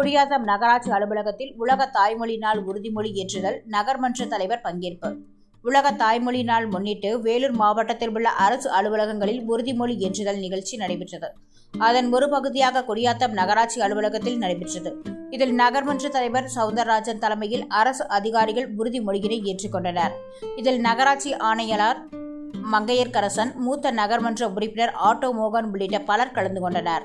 குடியாத்தம் நகராட்சி அலுவலகத்தில் உலக தாய்மொழி நாள் உறுதிமொழி ஏற்றுதல் நகர்மன்ற தலைவர் பங்கேற்பு. உலக தாய்மொழி நாள் முன்னிட்டு வேலூர் மாவட்டத்தில் உள்ள அரசு அலுவலகங்களில் உறுதிமொழி ஏற்றுதல் நிகழ்ச்சி நடைபெற்றது. அதன் ஒரு பகுதியாக குடியாத்தம் நகராட்சி அலுவலகத்தில் நடைபெற்றது. இதில் நகர்மன்ற தலைவர் சவுந்தரராஜன் தலைமையில் அரசு அதிகாரிகள் உறுதிமொழியினை ஏற்றுக்கொண்டனர். இதில் நகராட்சி ஆணையாளர் மங்கையர்கரசன் மூத்த நகர்மன்ற உறுப்பினர் ஆட்டோ மோகன் உள்ளிட்ட பலர் கலந்து கொண்டனர்.